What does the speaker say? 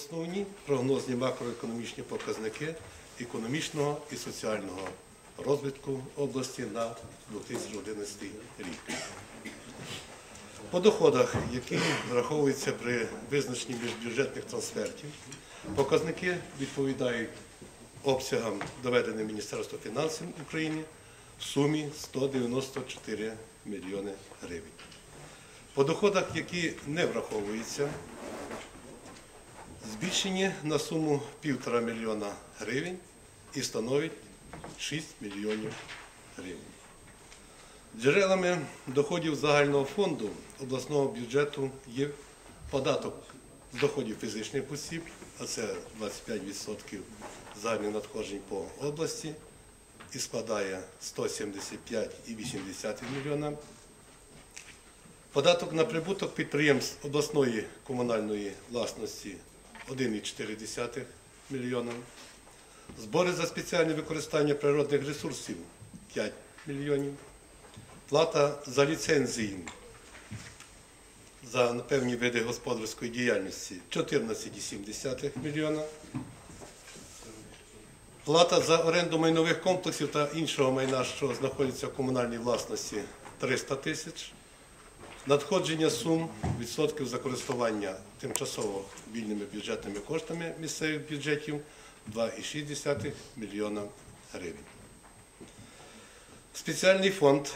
Основні прогнозні макроекономічні показники економічного і соціального розвитку області на 2011 рік. По доходах, які враховуються при визначенні міжбюджетних трансфертів, показники відповідають обсягам, доведеним Міністерством фінансів України в сумі 194 мільйони гривень. По доходах, які не враховуються, збільшені на суму 1,5 мільйона гривень і становить 6 мільйонів гривень. Джерелами доходів загального фонду обласного бюджету є податок з доходів фізичних осіб, а це 25% загальних надходжень по області і складає 175,8 мільйона. Податок на прибуток підприємств обласної комунальної власності 1,4 мільйона. Збори за спеціальне використання природних ресурсів 5 мільйонів. Плата за ліцензії за певні види господарської діяльності 14,7 мільйона. Плата за оренду майнових комплексів та іншого майна, що знаходиться в комунальній власності 300 тисяч. Надходження сум відсотків за користування тимчасово вільними бюджетними коштами місцевих бюджетів 2,6 мільйона гривень. Спеціальний фонд